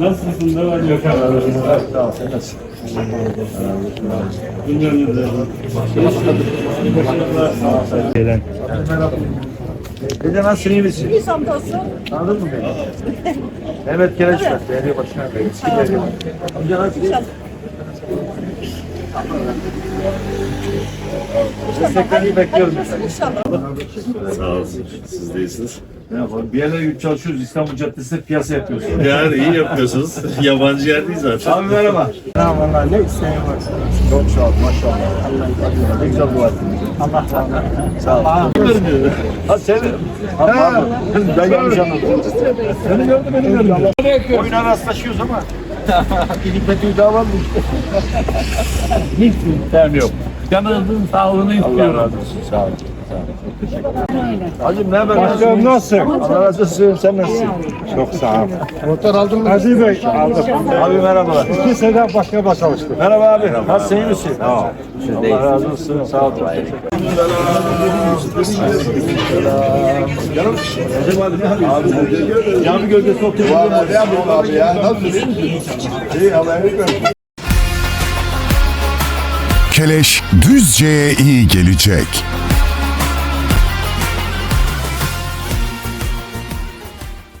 Nasılsın? Ne var yok? Sağ ol, sen nasılsın? İyi misin? Bir samtası. Tanıdın mı beni? Mehmet Kereçler, belediye başkanı. Eski belediye başkanı. Amca nasılsın? Desteklerini bekliyorum efendim. İnşallah. Sağ olsun. Siz de iyisiniz. Ne yapalım? Bir yerlere yük çalışıyoruz. İstanbul Caddesi'nde piyasa yapıyoruz. Yani iyi yapıyorsunuz. Yabancı yer değil zaten. Abi merhaba. Vallahi ne isteğin var? Çok sağ ol, maşallah. Ne güzel dua ettin. Allah razı olsun. Sağ ol. Ha seni. Ha. Ben yanlış anladım. Seni gördüm, beni gördüm. Oyuna rastlaşıyoruz ama. Daha var mı işte? Hiç isteğim yok. Canınızın sağlığını Allah istiyorum. razı olsun. Sağ ol. Hacım ne haber? Başkanım nasılsın? Allah razı olsun. Sen nasılsın? Çok sağ ol. Motor aldın mı? Aziz Bey aldım. Abi merhabalar. İki sene başka çalıştım. Merhaba abi. Nasılsın iyi misin? Sağ ol. Allah razı olsun. Sağ ol. Canım. Abi ne yapıyorsun? Cami gölgesi oturuyor. Ne yapıyorsun abi ya? Nasılsın? İyi Allah'a emanet Keleş Düzce'ye iyi gelecek.